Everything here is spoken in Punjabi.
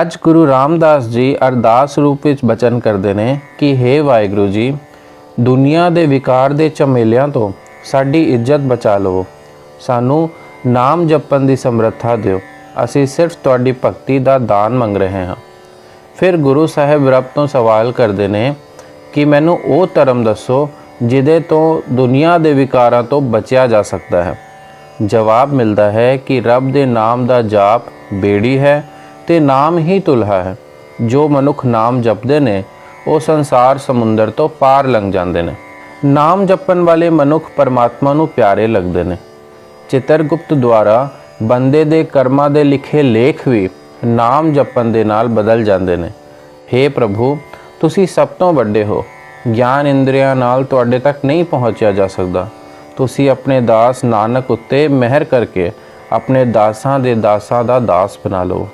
ਅੱਜ ਗੁਰੂ ਰਾਮਦਾਸ ਜੀ ਅਰਦਾਸ ਰੂਪ ਵਿੱਚ ਬਚਨ ਕਰਦੇ ਨੇ ਕਿ हे ਵਾਹਿਗੁਰੂ ਜੀ, ਦੁਨੀਆ ਦੇ ਵਿਕਾਰ ਦੇ ਝਮੇਲਿਆਂ ਤੋਂ ਸਾਡੀ ਇੱਜ਼ਤ ਬਚਾ ਲਵੋ। ਸਾਨੂੰ ਨਾਮ ਜਪਣ ਦੀ ਸਮਰੱਥਾ ਦਿਓ। ਅਸੀਂ ਸਿਰਫ ਤੁਹਾਡੀ ਭਗਤੀ ਦਾ ਦਾਨ ਮੰਗ ਰਹੇ ਹਾਂ। ਫਿਰ ਗੁਰੂ ਸਾਹਿਬ ਰੱਬ ਤੋਂ ਸਵਾਲ ਕਰਦੇ ਨੇ ਕਿ ਮੈਨੂੰ ਉਹ ਧਰਮ ਦੱਸੋ ਜਿਹਦੇ ਤੋਂ ਦੁਨੀਆ ਦੇ ਵਿਕਾਰਾਂ ਤੋਂ ਬਚਿਆ ਜਾ ਸਕਦਾ ਹੈ। ਜਵਾਬ ਮਿਲਦਾ ਹੈ ਕਿ ਰੱਬ ਦੇ ਨਾਮ ਦਾ ਜਾਪ ਬੇੜੀ ਹੈ ਤੇ ਨਾਮ ਹੀ ਤੁਲਹਾ ਹੈ। ਜੋ ਮਨੁੱਖ ਨਾਮ ਜਪਦੇ ਨੇ, ਉਹ ਸੰਸਾਰ ਸਮੁੰਦਰ ਤੋਂ ਪਾਰ ਲੰਘ ਜਾਂਦੇ ਨੇ। ਨਾਮ ਜਪਣ ਵਾਲੇ ਮਨੁੱਖ ਪਰਮਾਤਮਾ ਨੂੰ ਪਿਆਰੇ ਲੱਗਦੇ ਨੇ। ਚਿਤਰਗੁਪਤ ਦੁਆਰਾ ਬੰਦੇ ਦੇ ਕਰਮਾਂ ਦੇ ਲਿਖੇ ਲੇਖ ਵੀ ਨਾਮ ਜਪਣ ਦੇ ਨਾਲ ਬਦਲ ਜਾਂਦੇ ਨੇ। हे ਪ੍ਰਭੂ, ਤੁਸੀਂ ਸਭ ਤੋਂ ਵੱਡੇ ਹੋ। ਗਿਆਨ ਇੰਦਰੀਆਂ ਨਾਲ ਤੁਹਾਡੇ ਤੱਕ ਨਹੀਂ ਪਹੁੰਚਿਆ ਜਾ ਸਕਦਾ। ਤੁਸੀਂ ਆਪਣੇ ਦਾਸ ਨਾਨਕ ਉੱਤੇ ਮਿਹਰ ਕਰਕੇ ਆਪਣੇ ਦਾਸਾਂ ਦੇ ਦਾਸਾਂ ਦਾ ਦਾਸ ਬਣਾ ਲਓ।